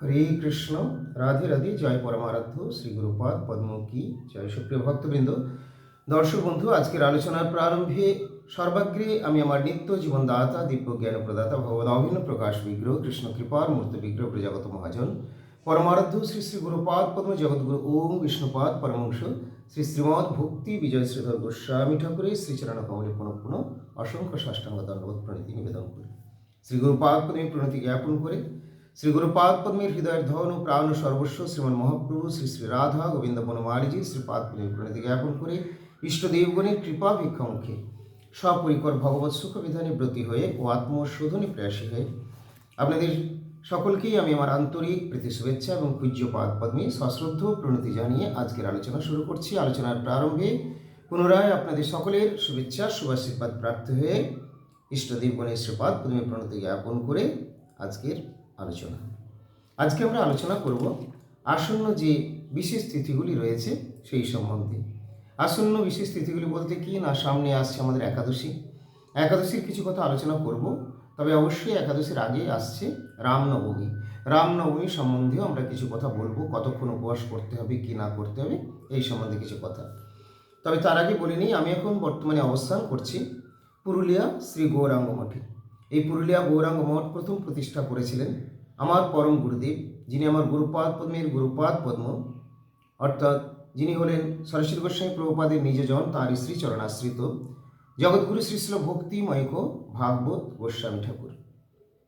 হরে কৃষ্ণ, রাধে রাধে, জয় পরমারাধ্য শ্রী গুরুপাদ পদ্ম কি জয় সুপ্রিয় ভক্তবৃন্দ। দর্শক বন্ধু, আজকের আলোচনার প্রারম্ভে সর্বাগ্রে আমি আমার নিত্য জীবনদাতা দিব্য জ্ঞান প্রদাতা ভগবত অভিন্ন প্রকাশ, বিগ্রহ, কৃষ্ণ কৃপার মূর্ত বিগ্রহ, প্রজাগত মহাজন, পরমারাধ্য, শ্রী শ্রী গুরুপাদ পদ্ম জগৎগুরু ওম বিষ্ণুপাদ পরমংশ শ্রী শ্রীমৎ ভক্তি বিজয় শ্রীধর গোস্বামী ঠাকুরের শ্রীচরণ কমলে পুনঃ পুনঃ অসংখ্য সাষ্টাঙ্গ দণ্ডবোধ প্রণীতি নিবেদন করি। শ্রী গুরুপাদ প্রণতি জ্ঞাপন করে শ্রী গুরুপাদ পদ্মীর হৃদয়ের ধন ও প্রাণ সর্বস্ব শ্রীমন মহাপ্রভু শ্রী শ্রী রাধা গোবিন্দ বনমালীজি শ্রীপাদ পদ্মের প্রণতি জ্ঞাপন করে ইষ্টদেবগণের কৃপা ভিক্ষামুখে সপরিকর ভগবত সুখ বিধানে ব্রতী হয়ে ও আত্মশোধনে প্রয়াসী হয়ে। আপনাদের সকলকেই আমি আমার আন্তরিক প্রীতি, শুভেচ্ছা এবং পূজ্য পাদ পদ্মে সশ্রদ্ধ প্রণতি জানিয়ে আজকের আলোচনা শুরু করছি। আলোচনার প্রারম্ভে পুনরায় আপনাদের সকলের শুভেচ্ছা, শুভাশীর্বাদ প্রাপ্তি হয়ে ইষ্টদেবগণের শ্রীপাদ পদ্মে প্রণতি জ্ঞাপন করে আজকের আলোচনা। আজকে আমরা আলোচনা করব আসন্ন যে বিশেষ তিথিগুলি রয়েছে সেই সম্বন্ধে। আসন্ন বিশেষ তিথিগুলি বলতে কি? না, সামনে আসছে আমাদের একাদশী। একাদশীর কিছু কথা আলোচনা করব, তবে অবশ্যই একাদশীর আগে আসছে রামনবমী। রামনবমী সম্বন্ধেও আমরা কিছু কথা বলব, কতক্ষণ উপবাস করতে হবে, কি না করতে হবে, এই সম্বন্ধে কিছু কথা। তবে তার আগে বলে নিই, আমি এখন বর্তমানে অবস্থান করছি পুরুলিয়া শ্রী গৌরাঙ্গ মঠে। এই পুরুলিয়া গৌরাঙ্গ মঠ প্রথম প্রতিষ্ঠা করেছিলেন আমার পরম গুরুদেব, যিনি আমার গুরুপাদ পদ্মের গুরুপাদ পদ্ম, অর্থাৎ যিনি হলেন সরস্বতী গোস্বামী প্রভুপাদের নিজজন তাঁর স্ত্রী চরণাশ্রিত, জগৎগুরু শ্রীশ্ল ভক্তিময়ক ভাগবত গোস্বামী ঠাকুর।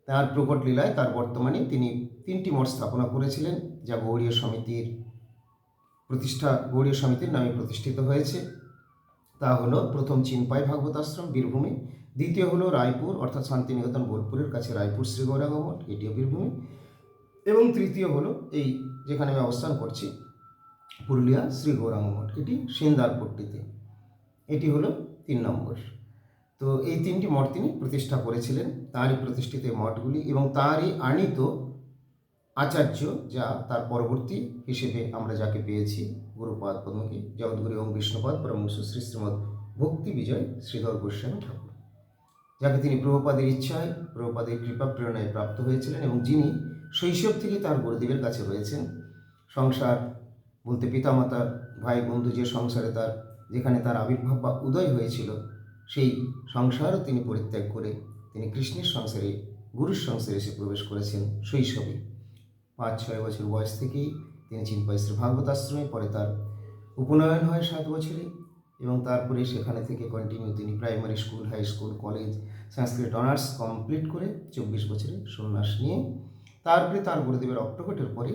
তার প্রকট লীলায় তার বর্তমানে তিনি তিনটি মঠ স্থাপনা করেছিলেন, যা গৌড়ীয় সমিতির প্রতিষ্ঠা, গৌড়ীয় সমিতির নামে প্রতিষ্ঠিত হয়েছে। তা হলো প্রথম চিনপাই ভাগবত আশ্রম, বীরভূমে দ্বিতীয় হলো রায়পুর, অর্থাৎ শান্তিনিকেতন বোলপুরের কাছে রায়পুর শ্রী গৌরাঙ্গ মঠ এটিও বীরভূমে এবং তৃতীয় হলো এই যেখানে আমি অবস্থান করছি, পুরুলিয়া শ্রী গৌরাঙ্গ মঠ, এটি সিন্দারপট্টিতে। এটি হলো তিন নম্বর। তো এই তিনটি মঠ তিনি প্রতিষ্ঠা করেছিলেন, তাঁরই প্রতিষ্ঠিত মঠগুলি এবং তাঁরই আনিত আচার্য যা তার পরবর্তী হিসেবে আমরা যাকে পেয়েছি, গুরুপাদ পদ্মকে জগৎগুরু এবং বিষ্ণুপাদ পরমংশ শ্রী শ্রীমদ ভক্তি বিজয় শ্রীধর গোস্বামী ঠাকুর। যাকে তিনি প্রভুপাদের ইচ্ছায়, প্রভুপাদের কৃপা প্রেরণায় প্রাপ্ত হয়েছিলেন এবং যিনি শৈশব থেকে তার গুরুদেবের কাছে রয়েছেন। সংসার বলতে পিতামাতা, ভাই, বন্ধু যে সংসারে তার, যেখানে তার আবির্ভাব বা উদয় হয়েছিল, সেই সংসারও তিনি পরিত্যাগ করে তিনি কৃষ্ণের সংসারে, গুরুর সংসারে এসে প্রবেশ করেছেন শৈশবে। পাঁচ, ছয় বছর বয়স থেকেই তিনি চিনপাই শ্রী ভাগবত আশ্রমে পরে তার উপনয়ন হয় সাত বছরে। এবং তারপরে সেখানে থেকে কন্টিনিউ তিনি primary school high school college Sanskrit honours complete করে চব্বিশ বছরে সন্ন্যাস নিয়ে তারপরে তার গুরুদেবের অপ্রকটের পরে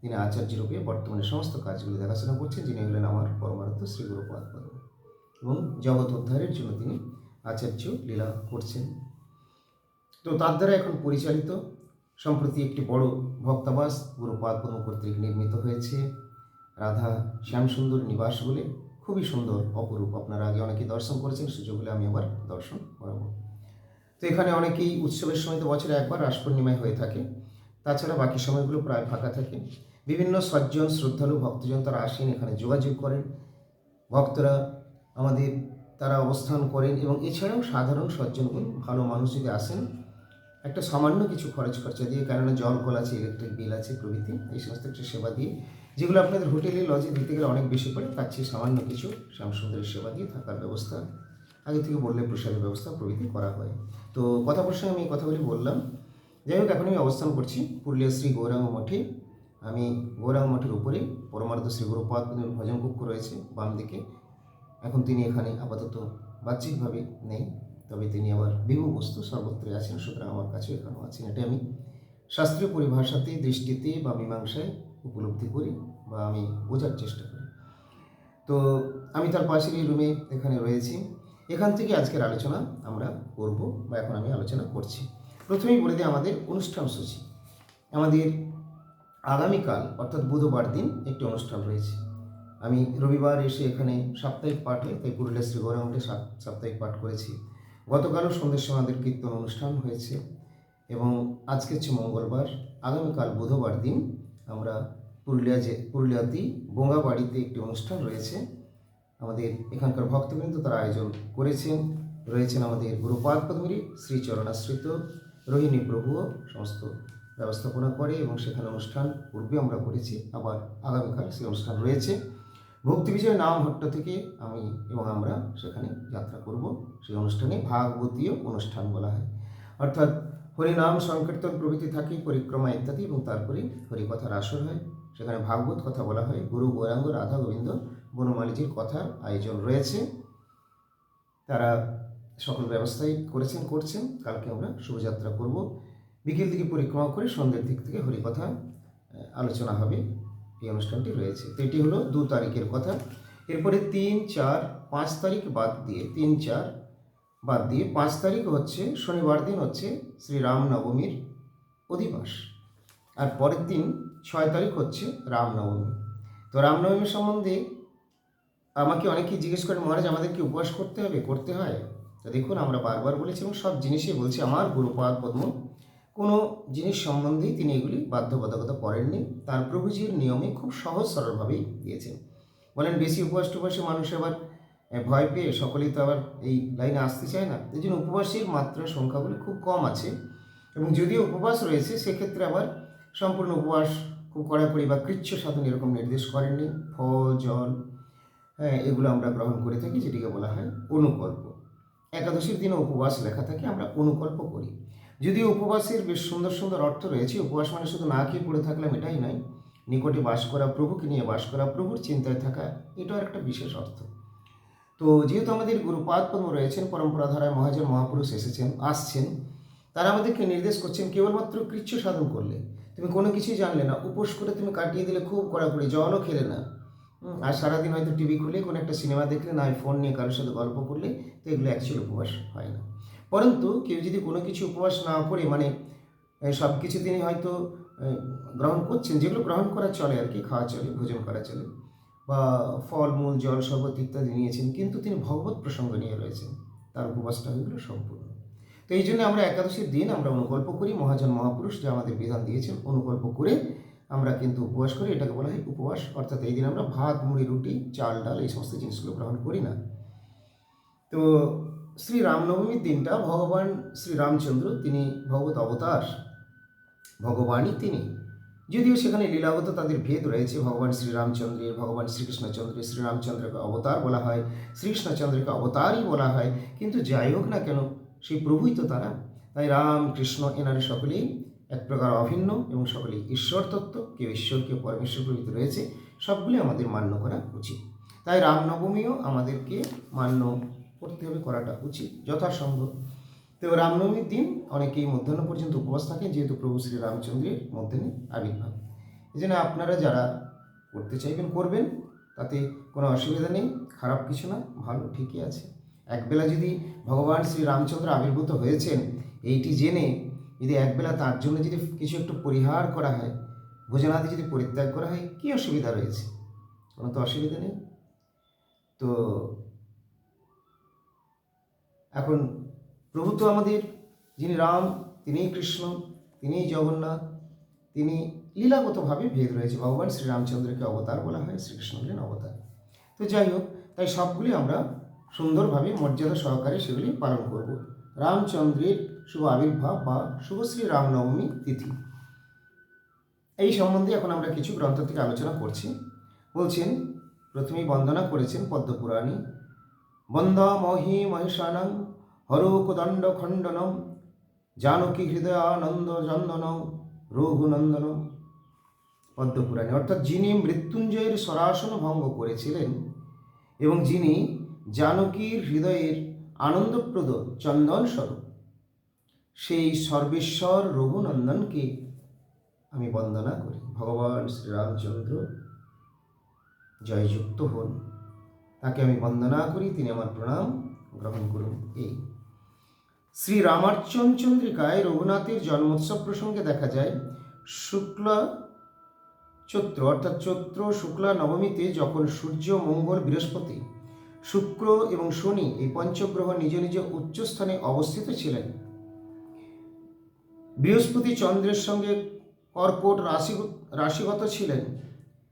তিনি আচার্য রূপে বর্তমানে সমস্ত কাজগুলি দেখাশোনা করছেন, যিনি হলেন আমার পরমার্থ শ্রী গুরুপাদ এবং জগৎ উদ্ধারের জন্য তিনি আচার্য লীলা করছেন। তো তার দ্বারা এখন পরিচালিত, সম্প্রতি একটি বড় ভক্তাবাস গুরুপাদ কর্তৃক নির্মিত হয়েছে, রাধা শ্যামসুন্দর নিবাস বলে। খুবই সুন্দর, অপরূপ। আপনারা আগে অনেকেই দর্শন করেছেন, সুযোগ হলে আমি আবার দর্শন করাবো। তো এখানে অনেকেই উৎসবের সময় তো বছরে একবার রাস পূর্ণিমায় হয়ে থাকে। তাছাড়া বাকি সময়গুলো প্রায় ফাঁকা থাকে। বিভিন্ন সজ্জন, শ্রদ্ধালু, ভক্তজন তারা আসেন, এখানে যোগাযোগ করেন। ভক্তরা আমাদের তারা অবস্থান করেন এবং এছাড়াও সাধারণ সজ্জনগণ, ভালো মানুষ যদি আসেন, একটা সামান্য কিছু খরচ খরচা দিয়ে, কেননা জল কল আছে ইলেকট্রিক বিল আছে প্রভৃতি, এই সমস্ত কিছু সেবা দিয়ে যেগুলো আপনাদের হোটেলে লজে দিতে গেলে অনেক বেশি পড়ে তার চেয়ে সামান্য কিছু শ্যামসুন্দরের সেবা দিয়ে থাকার ব্যবস্থা। আগে থেকে বললে প্রসাদের ব্যবস্থা প্রভৃতি করা হয়। তো কথা প্রসঙ্গে আমি এই কথাগুলি বললাম। যাই হোক এখন আমি অবস্থান করছি পুরুলিয়া শ্রী গৌরাঙ্গ মঠে। আমি গৌরাঙ্গ মঠের উপরে পরমার্থ শ্রী গুরুপাদ ভজন কক্ষ রয়েছে বাম দিকে। এখন তিনি এখানে আপাতত বাহ্যিকভাবে নেই, তবে তিনি আবার বস্তু সর্বত্রই আছেন, সুতরাং আমার কাছে এখানেও আছেন। এটা আমি শাস্ত্রীয় পরিভাষাতে দৃষ্টিতে বা মীমাংসায় উপলব্ধি করি। বা আমি বোঝার চেষ্টা করি। তো আমি তার পাশের এই রুমে এখানে রয়েছি। এখান থেকে আজকের আলোচনা আমরা করব বা এখন আমি আলোচনা করছি। প্রথমেই বলে দিই আমাদের অনুষ্ঠান সূচি। আমাদের আগামীকাল অর্থাৎ বুধবার দিন একটি অনুষ্ঠান রয়েছে। আমি রবিবার এসে এখানে সাপ্তাহিক পাঠ, তাই পুরুলিয়া শ্রী গৌরাঙ্গে সাপ্তাহিক পাঠ করেছি। গতকালও সন্ধ্যের সময় আমাদের কীর্তন অনুষ্ঠান হয়েছে এবং আজকে হচ্ছে মঙ্গলবার। আগামীকাল বুধবার দিন আমরা পুরুলিয়া যে পুরুলিয়াতেই বোঙ্গা বাড়িতে একটি অনুষ্ঠান রয়েছে। আমাদের এখানকার ভক্তবৃন্দ তারা আয়োজন করেছেন। রয়েছেন আমাদের গুরুপাদ পদ্মরী শ্রীচরণাশ্রিত রোহিণী প্রভু, সমস্ত ব্যবস্থাপনা করে এবং সেখানে অনুষ্ঠান পূর্বে আমরা করেছি, আবার আগামীকাল সেই অনুষ্ঠান রয়েছে। ভক্তি বিজয় নাম ভট্ট থেকে আমি এবং আমরা সেখানে যাত্রা করব। সেই অনুষ্ঠানে ভাগবতীয় অনুষ্ঠান বলা হয়। অর্থাৎ হরিনাম সংকীর্তন প্রভৃতি থাকে, পরিক্রমা ইত্যাদি এবং তারপরে হরিকথার আসর হয়। সেখানে ভাগবত কথা বলা হয়। গুরু গৌরাঙ্গ রাধা গোবিন্দ বনমালীজির কথার আয়োজন রয়েছে। তারা সকল ব্যবস্থাই করেছেন, করছেন। কালকে আমরা শুভযাত্রা করব। বিকেল দিকে পরিক্রমা করে সন্ধ্যের দিক থেকে হরিকথা আলোচনা হবে। এই অনুষ্ঠানটি রয়েছে। তো এটি হলো দু তারিখের কথা। এরপরে তিন, চার, পাঁচ তারিখ বাদ দিয়ে, তিন, চার বাদ দিয়ে পাঁচ তারিখ হচ্ছে শনিবার দিন হচ্ছে শ্রী রামনবমীর অধিবাস। আর পরের দিন ছয় তারিখ হচ্ছে রামনবমী তো রামনবমী সম্বন্ধে আমাকে অনেকেই জিজ্ঞেস করেন, মহারাজ, আমাদের কি উপবাস করতে হবে? করতে হয়? তো দেখুন, আমরা বারবার বলেছি এবং সব জিনিসই বলছি। আমার গুরুপাদ পদ্ম, কোনো জিনিস সম্বন্ধেই তিনি এগুলি বাধ্যবাধকতা করেননি তার প্রভুজির নিয়মে খুব সহজ সরলভাবেই দিয়েছেন। বলেন, বেশি উপবাস টুপাসে মানুষ আবার ভয় পেয়ে সকলেই তো আবার এই লাইনে আসতে চায় না? এই জন্য উপবাসের মাত্রা সংখ্যাগুলি খুব কম আছে এবং যদিও উপবাস রয়েছে, সেক্ষেত্রে আবার সম্পূর্ণ উপবাস খুব কড়াকড়ি বা কৃচ্ছ সাধন এরকম নির্দেশ করেননি। ফল, জল হ্যাঁ এগুলো আমরা গ্রহণ করে থাকি, যেটিকে বলা হয় অনুকল্প। একাদশীর দিনে উপবাস লেখা থাকে, আমরা অনুকল্প করি। যদিও উপবাসের বেশ সুন্দর সুন্দর অর্থ রয়েছে, উপবাস মানে শুধু না খেয়ে পড়ে থাকলাম এটাই নয়। নিকটে বাস করা প্রভুকে নিয়ে বাস করা প্রভুর চিন্তায় থাকা, এটাও একটা বিশেষ অর্থ। তো যেহেতু আমাদের গুরুপাদ পদ্ম রয়েছেন, পরম্পরা ধারায় মহাজন মহাপুরুষ এসেছেন, আসছেন, তারা আমাদেরকে নির্দেশ করছেন, কেবলমাত্র কৃচ্ছ সাধন করলে। তুমি কোনো কিছুই জানলে না। উপোস করে তুমি কাটিয়ে দিলে খুব কড়াকড়ি, জলও খেলে না। আর সারাদিন হয়তো টিভি খুলে কোনো একটা সিনেমা দেখলে, না ফোন নিয়ে কারোর সাথে গল্প করলে, তো এগুলো অ্যাকচুয়ালি উপবাস হয় না। পরন্তু কেউ যদি কোনো কিছু উপবাস না করে মানে সব কিছু তিনি হয়তো গ্রহণ করছেন, যেগুলো গ্রহণ করা চলে আর কি, খাওয়া চলে, ভোজন করা চলে, বা ফলমূল জল শরবত ইত্যাদি নিয়েছেন, কিন্তু তিনি ভগবত প্রসঙ্গ নিয়ে রয়েছেন। তার উপবাসটা হয়ে গেল সম্পূর্ণ। তো এই জন্য আমরা একাদশীর দিন আমরা অনুকল্প করি, মহাজন মহাপুরুষ যে আমাদের বিধান দিয়েছেন অনুকল্প করে আমরা কিন্তু উপবাস করি। এটাকে বলা হয় উপবাস। অর্থাৎ এই দিন আমরা ভাত, মুড়ি, রুটি, চাল, ডাল এই সমস্ত জিনিসগুলো গ্রহণ করি না। তো শ্রী রামনবমীর দিনটা ভগবান শ্রী রামচন্দ্র, তিনি ভগবত অবতার, ভগবানই তিনি। যদিও সেখানে লীলাগত তাদের ভেদ রয়েছে। ভগবান শ্রীরামচন্দ্রের ভগবান শ্রীকৃষ্ণচন্দ্রের শ্রীরামচন্দ্রকে অবতার বলা হয় শ্রীকৃষ্ণচন্দ্রকে অবতারই বলা হয়। কিন্তু যাই হোক না কেন সেই প্রভুই তো তারা। তাই রাম, কৃষ্ণ, এনারা সকলেই এক প্রকার অভিন্ন এবং সকলেই ঈশ্বর তত্ত্ব। কেউ ঈশ্বর, কেউ পরমেশ্বর প্রভৃতি রয়েছে। সবগুলি আমাদের মান্য করা উচিত। তাই রামনবমীও আমাদেরকে মান্য করতে হবে, করাটা উচিত, যথাসম্ভব। তো রামনবমীর দিন অনেকেই মধ্যাহ্ন পর্যন্ত উপবাস থাকেন যেহেতু প্রভু শ্রী রামচন্দ্রের মধ্যাহ্নে আবির্ভাব। এই জন্য আপনারা যারা করতে চাইবেন, করবেন। তাতে কোনো অসুবিধা নেই, খারাপ কিছু না, ভালো, ঠিকই আছে। একবেলা যদি ভগবান শ্রী রামচন্দ্র আবির্ভূত হয়েছেন, এইটি জেনে যদি একবেলা তার জন্য যদি কিছু একটু পরিহার করা হয়, ভোজনাদি যদি পরিত্যাগ করা হয়, কী অসুবিধা রয়েছে? কোনো তো অসুবিধা নেই? তো এখন প্রভু তো আমাদের, যিনি রাম, তিনিই কৃষ্ণ, তিনিই জগন্নাথ, তিনি লীলাগতভাবে ভেদ রয়েছে। ভগবান শ্রীরামচন্দ্রকে অবতার বলা হয় শ্রীকৃষ্ণ হলেন অবতার। তো যাই হোক, তাই সবগুলি আমরা সুন্দরভাবে মর্যাদা সহকারে সেগুলি পালন করব। রামচন্দ্রের শুভ আবির্ভাব বা শুভশ্রী রামনবমী তিথি। এই সম্বন্ধে এখন আমরা কিছু গ্রন্থ থেকে আলোচনা করছি। বলছেন, প্রথমেই বন্দনা করেছেন পদ্মপুরাণী, বন্দা মহি মহিষানং হরোকদণ্ড খণ্ডনম, জানকী হৃদয়ানন্দ চন্দনম, রঘুনন্দনম। পদ্মপুরাণে। অর্থাৎ যিনি মৃত্যুঞ্জয়ের সরাসন ভঙ্গ করেছিলেন এবং যিনি জানকীর হৃদয়ের আনন্দপ্রদ চন্দন স্বরূপ সেই সর্বেশ্বর রঘুনন্দনকে আমি বন্দনা করি। ভগবান শ্রীরামচন্দ্র জয়যুক্ত হন। তাকে আমি বন্দনা করি। তিনি আমার প্রণাম গ্রহণ করুন। এই। শ্রী রামার্চন চন্দ্রিকায় রঘুনাথের জন্মোৎসব প্রসঙ্গে দেখা যায়, শুক্লা চৈত্র অর্থাৎ চৈত্র শুক্লা নবমীতে যখন সূর্য, মঙ্গল, বৃহস্পতি শুক্র এবং শনি এই পঞ্চগ্রহ নিজ নিজ উচ্চস্থানে অবস্থিত ছিলেন। বৃহস্পতি চন্দ্রের সঙ্গে কর্কট রাশি রাশিগত ছিলেন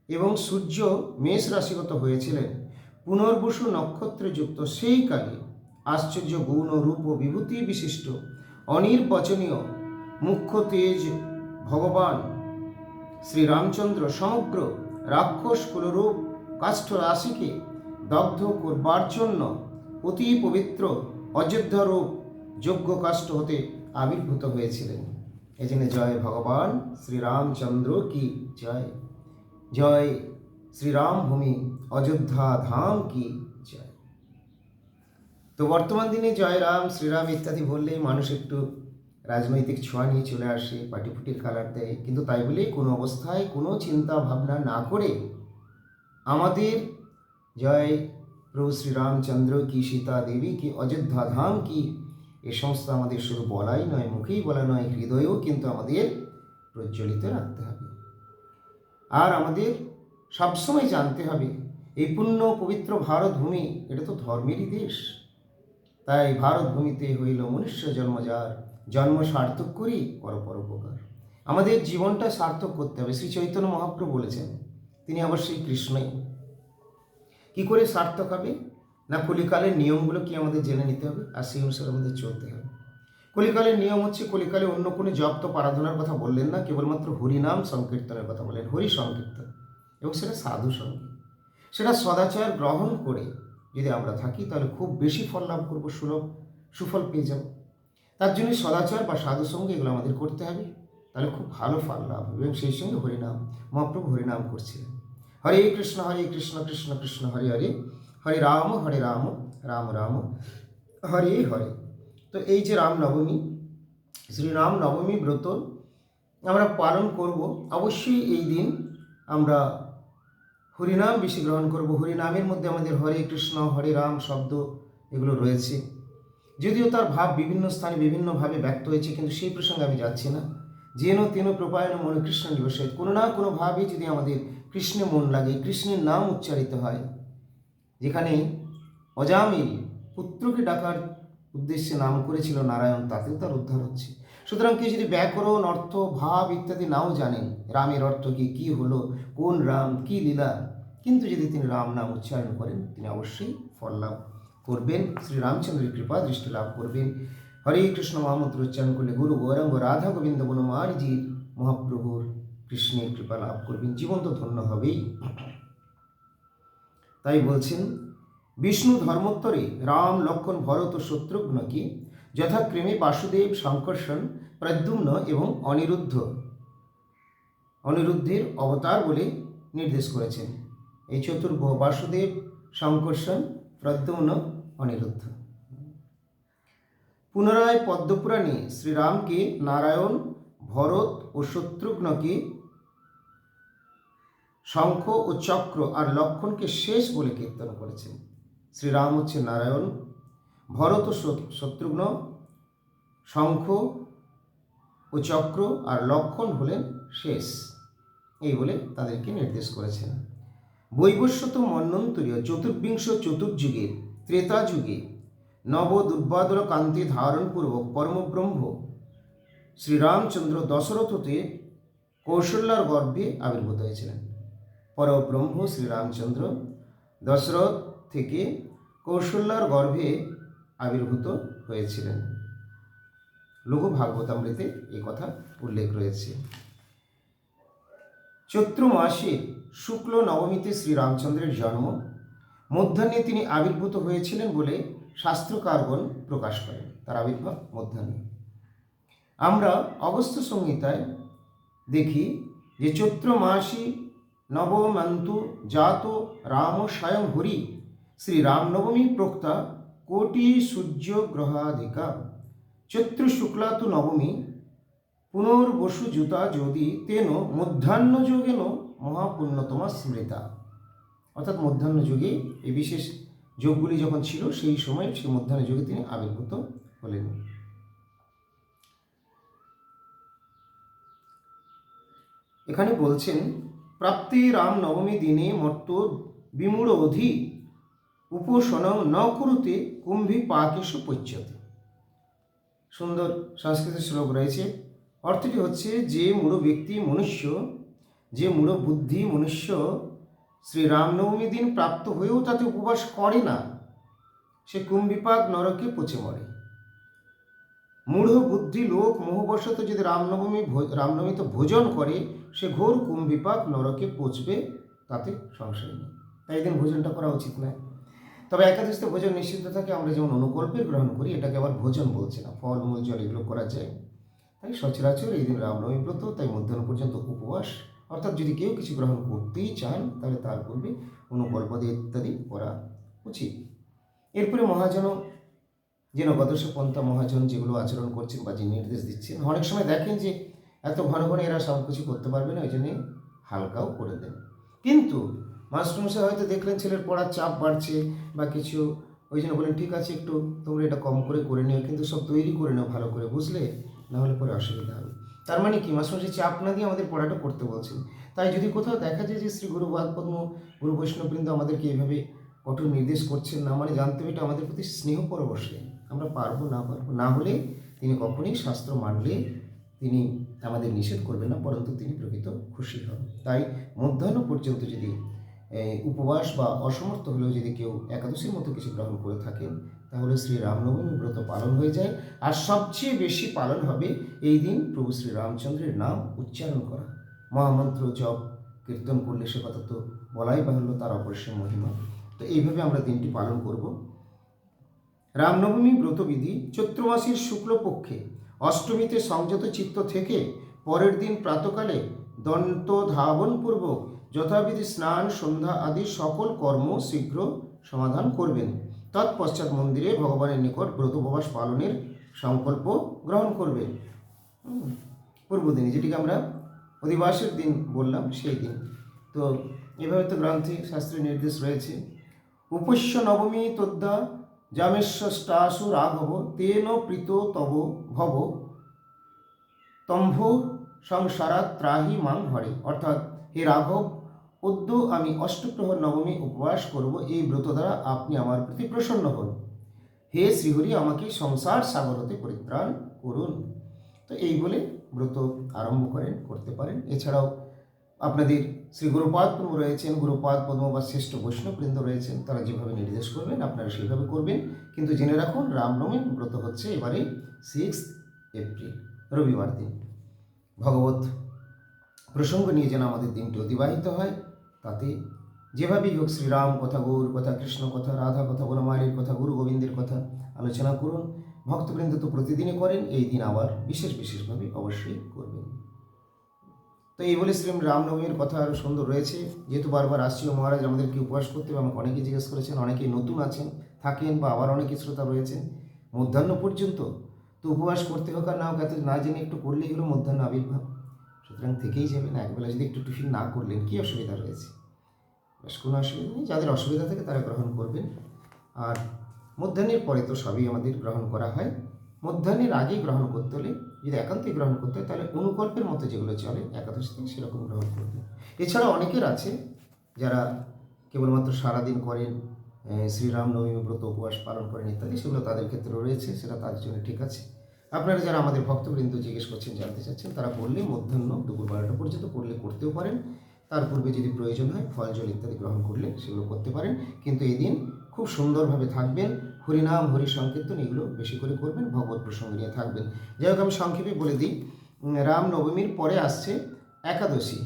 এবং সূর্য মেষ রাশিগত হয়েছিলেন। পুনর্বসু নক্ষত্রযুক্ত সেই কালে আশ্চর্য গৌণ রূপ ও বিভূতি বিশিষ্ট, অনির্বচনীয় মুখ্য তেজ ভগবান শ্রীরামচন্দ্র সমগ্র রাক্ষস কুলরূপ কাষ্ঠ রাশিকে দগ্ধ করবার জন্য অতি পবিত্র অযোধ্যারূপ যজ্ঞ কাষ্ঠ হতে আবির্ভূত হয়েছিলেন। এই জন্য জয় ভগবান শ্রীরামচন্দ্র কি জয়? জয় শ্রীরাম ভূমি অযোধ্যা ধাম কি জয়? তো বর্তমান দিনে জয় রাম, শ্রীরাম ইত্যাদি বললেই মানুষ একটু রাজনৈতিক ছোঁয়া নিয়ে চলে আসে, পাটিপুটির কালার দেয়। কিন্তু তাই বলে কোনো অবস্থায় কোনো চিন্তা ভাবনা না করে আমাদের জয় প্রভু শ্রীরামচন্দ্র কি সীতা দেবী কি অযোধ্যা ধাম কি এ সমস্ত আমাদের শুধু বলাই নয়, মুখেই বলা নয়, হৃদয়েও কিন্তু আমাদের প্রজ্বলিত রাখতে হবে। আর আমাদের সবসময় জানতে হবে, এই পুণ্য পবিত্র ভারত ভূমি, এটা তো ধর্মেরই দেশ। তাই ভারত ভূমিতে হইল মনুষ্য জন্ম যার, জন্ম সার্থক করি, পর পরোপকার আমাদের জীবনটা সার্থক করতে হবে, শ্রী চৈতন্য মহাপ্রভু বলেছেন, তিনি সেই কৃষ্ণই। কি করে সার্থক হবে? না কলিকালের নিয়মগুলো কি আমাদের জেনে নিতে হবে? আর সেই অনুসারে আমাদের চলতে হবে। কলিকালের নিয়ম হচ্ছে, কলিকালে অন্য কোনো জপ তো আরাধনার কথা বললেন না, কেবলমাত্র হরিনাম সংকীর্তনের কথা বললেন, হরি সংকীর্তন। এবং সেটা সাধু সঙ্গী। সেটা সদাচার গ্রহণ করে যদি আমরা থাকি, তাহলে খুব বেশি ফল লাভ করব, সুলভ সুফল পেয়ে যাব। তার জন্য সদাচার বা সাধু সঙ্গে এগুলো আমাদের করতে হবে। তাহলে খুব ভালো ফল লাভ হবে। এবং সেই সঙ্গে হরিনাম, মহাপ্রভু হরিনাম করছিলেন। হরে কৃষ্ণ হরে কৃষ্ণ কৃষ্ণ কৃষ্ণ, হরে হরে। হরে রাম হরে রাম রাম রাম, হরে হরে। তো এই যে রামনবমী শ্রীরাম নবমী ব্রত আমরা পালন করব। অবশ্যই এই দিন আমরা হরিনাম বেশি গ্রহণ করব। হরিনামের মধ্যে আমাদের হরে কৃষ্ণ, হরে রাম শব্দ এগুলো রয়েছে। যদিও তার ভাব বিভিন্ন স্থানে বিভিন্নভাবে ব্যক্ত হয়েছে, কিন্তু সেই প্রসঙ্গে আমি যাচ্ছি না। যেন তেন প্রপায়ন মনে কৃষ্ণ নিবসে। কোনো না কোনোভাবে যদি আমাদের কৃষ্ণে মন লাগে, কৃষ্ণের নাম উচ্চারিত হয়। যেখানে অজামিল পুত্রকে ডাকার উদ্দেশ্যে নাম করেছিল নারায়ণ, তাতেও তার উদ্ধার হচ্ছে। সুতরাং কেউ যদি ব্যাকরণ, অর্থ, ভাব ইত্যাদি নাও জানেন, রামের অর্থ কি, কী হলো, কোন রাম, কি লীলা, কিন্তু যদি তিনি রাম নাম উচ্চারণ করেন, তিনি অবশ্যই ফল লাভ করবেন। শ্রী রামচন্দ্রের কৃপা দৃষ্টি লাভ করবেন। হরে কৃষ্ণ মহামন্ত্র উচ্চারণ করলে গুরু গৌরাঙ্গ রাধা গোবিন্দ বনমারজির মহাপ্রভুর কৃষ্ণের কৃপা লাভ করবেন। জীবন তো ধন্য হবেই। তাই বলছেন, বিষ্ণু ধর্মোত্তরে রাম, লক্ষণ, ভরত ও শত্রুঘ্নকে যথাক্রমে বাসুদেব সংকর্ষণ প্রদ্যুম্ন এবং অনিরুদ্ধ, অনিরুদ্ধের অবতার বলে নির্দেশ করেছেন। এই চতুর্ভ বাসুদেব সংকর্ষণ প্রদ্যুম্ন, অনিরুদ্ধ। পুনরায় পদ্মপুরাণে শ্রীরামকে নারায়ণ, ভরত ও শত্রুঘ্নকে শঙ্খ ও চক্র আর লক্ষণকে শেষ বলে কীর্তন করেছেন। শ্রীরাম হচ্ছে নারায়ণ, ভরত ও শত্রুঘ্ন, শঙ্খ ও চক্র আর লক্ষণ হলেন শেষ। এই বলে তাদেরকে নির্দেশ করেছেন। বৈবস্বত মন্বন্তরীয় চতুর্বিংশ চতুর্যুগে, ত্রেতা যুগে, নব দুর্বাদর কান্তি ধারণপূর্বক পরমব্রহ্ম শ্রীরামচন্দ্র দশরথতে কৌশল্যার গর্ভে আবির্ভূত হয়েছিলেন। পরব্রহ্ম শ্রীরামচন্দ্র দশরথ থেকে কৌশল্যার গর্ভে আবির্ভূত হয়েছিলেন। লঘু ভাগবতামৃতে এই কথা উল্লেখ রয়েছে। চৈত্র মাসে শুক্ল নবমীতে শ্রীরামচন্দ্রের জন্ম। মধ্যাহ্নে তিনি আবির্ভূত হয়েছিলেন বলে শাস্ত্রকারগণ প্রকাশ করেন। তার আবির্ভাব মধ্যাহ্নে। আমরা অগস্ত্য সংহিতায় দেখি যে চৈত্র মাসি নবমন্তু জাত রাম স্বয়ং হরি। শ্রী রামনবমী প্রোক্তা কোটি সূর্য গ্রহাধিকা। চৈত্র শুক্লা তু নবমী, পুনর্বসু জুতা যদি তেন মধ্যাহ্ন যোগেন মহাপুণ্যতমা স্মৃতা। অর্থাৎ মধ্যাহ্ন যুগে এই বিশেষ যোগগুলি যখন ছিল, সেই সময় সেই মধ্যাহ্ন যুগে তিনি আবির্ভূত হলেন। এখানে বলছেন প্রাপ্তি রাম নবমী দিনে মর্ত বিমূঢ় অধি উপাসন ন কুরুতে কুম্ভী পাকেশ পচ্যতে। সুন্দর সংস্কৃত শ্লোক রয়েছে। অর্থটি হচ্ছে যে মূঢ় ব্যক্তি মনুষ্য, যে মূঢ় বুদ্ধি মনুষ্য শ্রী রামনবমী দিন প্রাপ্ত হয়েও তাতে উপবাস করে না, সে কুম্ভিপাক নরকে পচে মরে। মূঢ় বুদ্ধি লোক মোহবশত যদি রামনবমী রামনবমীতে ভোজন করে, সে ঘোর কুম্ভিপাক নরকে পচবে, তাতে সংশয় নেই। তাই এই দিন ভোজনটা করা উচিত নয়। তবে একাদশীতে ভোজন নিষিদ্ধ থাকে, আমরা যেমন অনুকল্পের গ্রহণ করি, এটাকে আবার ভোজন বলছে না ফল মূল জল এগুলো করা যায়। তাই সচরাচর এই দিন রামনবমী ব্রত, তাই মধ্যাহ্ন পর্যন্ত উপবাস। অর্থাৎ যদি কেউ কিছু গ্রহণ করতেই চান, তাহলে তার পূর্বে অনুকল্পাদি ইত্যাদি করা উচিত। এরপরে মহাজন যেন গদর্শ পন্থা মহাজন যেগুলো আচরণ করছেন বা যে নির্দেশ দিচ্ছেন, অনেক সময় দেখেন যে এত ঘন ঘন এরা সব কিছু করতে পারবে না ওই জন্যে হালকাও করে দেন। কিন্তু মাস্টারমশাই হয়তো দেখলেন ছেলের পড়ার চাপ বাড়ছে বা কিছু ওই জন্য বলেন ঠিক আছে একটু তোমরা এটা কম করে করে নিও, কিন্তু সব তৈরি করে নাও ভালো করে, বুঝলে? না হলে পরে অসুবিধা হবে। তার মানে কি মাস্টারমশাই চাপ না দিয়ে আমাদের পড়াটা করতে বলছেন। তাই যদি কোথাও দেখা যায় যে শ্রী গুরু পদ্ম গুরু বৈষ্ণববৃন্দ আমাদেরকে এইভাবে কঠোর নির্দেশ করছেন, না মানে জানতে হবে এটা আমাদের প্রতি স্নেহ পরবশে আমরা পারব, না পারব, না হলে তিনি কখনোই শাস্ত্র মানলে তিনি আমাদের নিষেধ করবেন না পরন্তু তিনি প্রকৃত খুশি হন। তাই মধ্যাহ্ন পর্যন্ত যদি উপবাস বা অসমর্থ হলেও যদি কেউ একাদশীর মতো কিছু গ্রহণ করে থাকেন, তাহলে শ্রী রামনবমী ব্রত পালন হয়ে যায়। আর সবচেয়ে বেশি পালন হবে এই দিন প্রভু শ্রী রামচন্দ্রের নাম উচ্চারণ করা। মহামন্ত্র জপ, কীর্তন করলে সে কথা তো বলাই বাহুল্য, তার অপরিসীম মহিমা। তো এইভাবে আমরা দিনটি পালন করব। রামনবমী ব্রতবিধি চৈত্র মাসের শুক্লপক্ষে অষ্টমীতে সংযত চিত্ত থেকে পরের দিন প্রাতকালে দন্ত ধাবনপূর্বক যথাবিধি স্নান, সন্ধ্যা আদি সকল কর্ম শীঘ্র সমাধান করবেন। তৎপশ্চাৎ মন্দিরে ভগবানের নিকট ব্রতোপবাস পালনের সংকল্প গ্রহণ করবেন। পূর্বদিনে যেটিকে আমরা অধিবাসের দিন বললাম, সেই দিন। তো এভাবে তো গ্রন্থে শাস্ত্রের নির্দেশ রয়েছে। উপস্য নবমী তদ্দা জামেশ্বষ্টাসু রাঘব তেন প্রীত তব ভব তম্ভ সংসারাত ত্রাহি মাং হরে অর্থাৎ হে রাঘব অদ্য আমি অষ্টপ্রহর নবমী উপবাস করব এই ব্রত দ্বারা আপনি আমার প্রতি প্রসন্ন হন হে শ্রীহরি আমাকে সংসার সাগর হতে পরিত্রাণ করুন তো এই বলে ব্রত আরম্ভ করেন করতে পারেন এছাড়াও, আপনাদের শ্রী গুরুপাদ পদ্ম রয়েছেন, গুরুপাদ পদ্ম বা শ্রেষ্ঠ বৈষ্ণববৃন্দ রয়েছেন, তারা যেভাবে নির্দেশ করবেন, আপনারা সেইভাবে করবেন। কিন্তু জেনে রাখুন রামনবমী ব্রত হচ্ছে এবারে সিক্স এপ্রিল রবিবার দিন। ভগবত প্রসঙ্গ নিয়ে যেন আমাদের দিনটি অতিবাহিত হয়, তাতে যেভাবেই হোক শ্রীরাম কথা, গৌর কথা, কৃষ্ণ কথা, রাধা কথা বনমালীর কথা, গুরু গোবিন্দের কথা আলোচনা করুন। ভক্তবৃন্দ তো প্রতিদিনই করেন, এই দিন আবার বিশেষ বিশেষভাবে অবশ্যই করবেন। তো এই বলে শ্রী রামনবমীর কথা আরও সুন্দর রয়েছে। যেহেতু বারবার আসছিল মহারাজ আমাদেরকে উপবাস করতে হবে আমাকে অনেকেই জিজ্ঞেস করেছেন, অনেকেই নতুন আছেন, থাকেন বা আবার অনেকে শ্রোতা রয়েছেন, মধ্যাহ্ন পর্যন্ত তো উপবাস করতে হোক আর না হোক, এত না জেনে একটু করলেই হলো মধ্যাহ্ন আবির্ভাব। সুতরাং থেকেই যাবেন, একবেলা যদি একটু টিফিন না করলেন, কী অসুবিধা রয়েছে? কোনো অসুবিধা নেই, যাদের অসুবিধা থাকে তারা গ্রহণ করবেন। আর মধ্যাহ্নের পরে তো সবই আমাদের গ্রহণ করা হয়। মধ্যাহ্নের আগেই গ্রহণ করতে হলে যদি একান্তই গ্রহণ করতে হয় তাহলে অনুকল্পের মতো যেগুলো চলে একাদশ থেকে সেরকম গ্রহণ করবে এছাড়া অনেকের আছে যারা কেবলমাত্র সারাদিন করেন আহ, শ্রীরাম নবমী ব্রত উপবাস পালন করেন ইত্যাদি সেগুলো তাদের ক্ষেত্রে রয়েছে সেটা তাদের জন্য ঠিক আছে। আপনারা যারা আমাদের ভক্তবৃন্দ জিজ্ঞেস করছেন জানতে চাচ্ছেন তারা করলে মধ্যাহ্ন দুপুর বারোটা পর্যন্ত করলে করতেও পারেন। তার পূর্বে যদি প্রয়োজন হয় ফল জল ইত্যাদি গ্রহণ করলে সেগুলো করতে পারেন। কিন্তু এই দিন খুব সুন্দরভাবে থাকবেন হরিনাম হরি সংকীর্তন এগুলো বেশি করে করবেন, ভগবত প্রসঙ্গ নিয়ে থাকবেন। যাই হোক, আমি সংক্ষেপে বলে দিই রামনবমীর পরে আসছে একাদশী।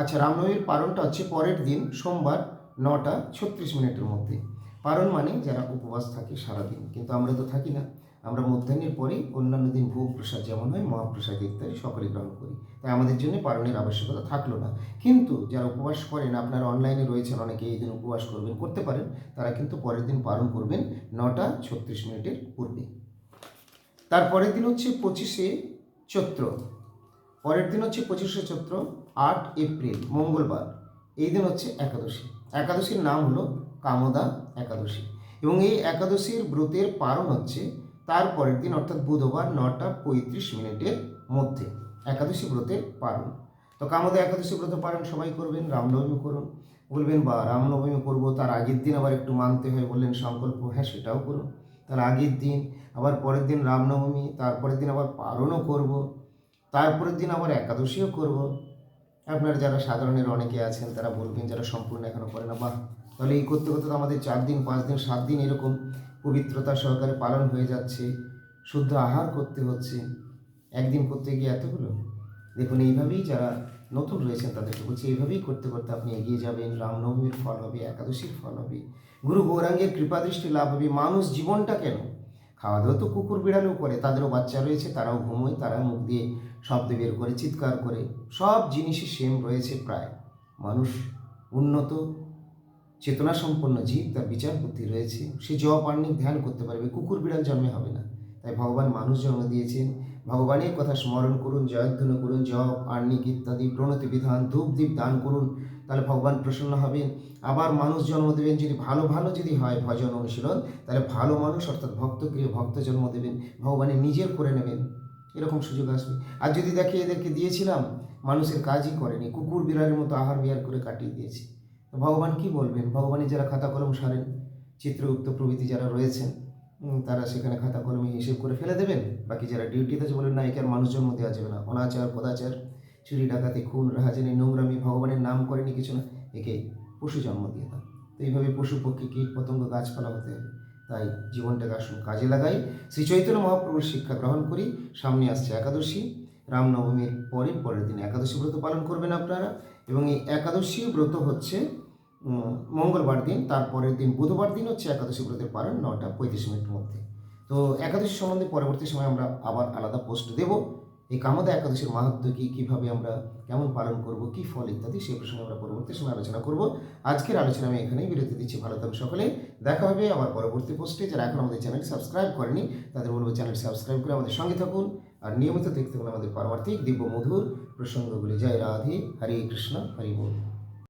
আচ্ছা রামনবমীর পালনটা হচ্ছে পরের দিন, সোমবার নটা ছত্রিশ মিনিটের মধ্যে। পারণ মানে যারা উপবাস থাকে সারাদিন, কিন্তু আমরা তো থাকি না। আমরা মধ্যাহ্নের পরেই অন্যান্য দিন ভোগ প্রসাদ যেমন হয় মহাপ্রসাদ ইত্যাদি সকলে গ্রহণ করি। তাই আমাদের জন্য পালনের আবশ্যকতা থাকল না। কিন্তু যারা উপবাস করেন, আপনারা অনলাইনে রয়েছেন, অনেকে এই দিন উপবাস করবেন, করতে পারেন। তারা কিন্তু পরের দিন পালন করবেন নটা ছত্রিশ মিনিটের পূর্বে। তারপরের দিন হচ্ছে পঁচিশে চৈত্র। পরের দিন হচ্ছে পঁচিশে চৈত্র, আট এপ্রিল, মঙ্গলবার। এই দিন হচ্ছে একাদশী। একাদশীর নাম হলো কামদা একাদশী। এবং এই একাদশীর ব্রতের পারণ হচ্ছে তার পরের দিন, অর্থাৎ বুধবার নটা পঁয়ত্রিশ মিনিটের মধ্যে, একাদশী ব্রতের পারণ তো কামদা একাদশী ব্রত পালন সবাই করবেন, রামনবমী করুন। বলবেন, বা, রামনবমী করব, তার আগের দিন আবার একটু মানতে হয়, বললেন, সংকল্প হ্যাঁ সেটাও করুন। তার আগের দিন, আবার পরের দিন রামনবমী তারপরের দিন আবার পালনও করব। তারপরের দিন আবার একাদশীও করব। আপনার যারা সাধারণের অনেকে আছেন, তারা বলবেন, যারা সম্পূর্ণ এখনও করে না। বা তাহলে এই করতে করতে তো আমাদের চার দিন, পাঁচ দিন, সাত দিন এরকম। পবিত্রতা সহকারে পালন হয়ে যাচ্ছে, শুদ্ধ আহার করতে হচ্ছে। একদিন করতে গিয়ে এতগুলো? দেখুন, এইভাবেই যারা নতুন রয়েছেন তাদেরকে বলছি, এইভাবেই করতে করতে আপনি এগিয়ে যাবেন। রামনবমীর ফল হবে, একাদশীর ফল হবে। গুরু গৌরাঙ্গের কৃপাদৃষ্টি লাভ হবে। মানুষ জীবনটা কেন? খাওয়া দাওয়া তো কুকুর বিড়ালেও করে, তাদেরও বাচ্চা রয়েছে, তারাও ঘুমোয়, তারা মুখ দিয়ে শব্দ বের করে, চিৎকার করে। সব জিনিসই সেম রয়েছে প্রায়। মানুষ উন্নত চেতনা সম্পন্ন জীব তার বিচার বুদ্ধি রয়েছে। সে জপ আর্নিক ধ্যান করতে পারবে, কুকুর বিড়াল জন্মে হবে না। তাই ভগবান মানুষ জন্ম দিয়েছেন। ভগবানের কথা স্মরণ করুন, জয়ধ্বনি করুন জপ আর্নিক ইত্যাদি প্রণতি বিধান, ধূপ দীপ দান করুন, তাহলে ভগবান প্রসন্ন হবেন। আবার মানুষ জন্ম দেবেন, যদি ভালো ভালো যদি হয় ভজন অনুশীলন, তাহলে ভালো মানুষ অর্থাৎ ভক্তক্রিয় ভক্ত জন্ম দেবেন, ভগবানের নিজের করে নেবেন। এরকম সুযোগ আসবে। আর যদি দেখে এদেরকে দিয়েছিলাম, মানুষের কাজই করেনি, কুকুর বিড়ালের মতো আহার বিহার করে কাটিয়ে দিয়েছি। তো ভগবান কি বলবেন? ভগবানের যারা খাতা কলম সারেন, চিত্রগুপ্ত প্রভৃতি যারা রয়েছেন তারা সেখানে খাতা কলমে হিসেব করে ফেলে দেবেন? বাকি যারা ডিউটিতে আছে বলেন, না, একে আর মানুষ জন্ম দেওয়া না। অনাচার, পদাচার চুরি ডাকাতি, খুন, রাহাজানি, নোংরামি, ভগবানের নাম করেনি কিছু না একে পশু জন্ম দিয়ে দাও। তো এইভাবে পশু পক্ষী কীট পতঙ্গ গাছপালা হতে হবে। তাই জীবনটাকে আসুন কাজে লাগাই। শ্রী চৈতন্য মহাপ্রভুর শিক্ষা গ্রহণ করি। সামনে আসছে একাদশী। রামনবমীর পরের পরের দিন একাদশী ব্রত পালন করবেন আপনারা। এবং এই একাদশী ব্রত হচ্ছে মঙ্গলবার দিন, তারপরের দিন বুধবার দিন হচ্ছে একাদশী ব্রতের পারেন নটা পঁয়ত্রিশ মিনিটের মধ্যে। তো একাদশী সম্বন্ধে পরবর্তী সময় আমরা আবার আলাদা পোস্ট দেব। এই কামদা একাদশীর মাহাত্ম কী, কীভাবে আমরা কেমন পালন করব, কী ফল ইত্যাদি সেই প্রসঙ্গে আমরা পরবর্তী সময় আলোচনা করব। আজকের আলোচনা আমি এখানেই বিরতি দিচ্ছি। ভালো থাকুন সকলে। দেখা হবে আবার পরবর্তী পোস্টে। যারা এখন আমাদের চ্যানেল সাবস্ক্রাইব করেনি, তাদের বলব চ্যানেল সাবস্ক্রাইব করে আমাদের সঙ্গে থাকুন। আর নিয়মিত দেখতে থাকুন আমাদের পারমার্থিক দিব্য মধুর প্রসঙ্গগুলি। জয় রাধে, হরে কৃষ্ণ, হরি বল।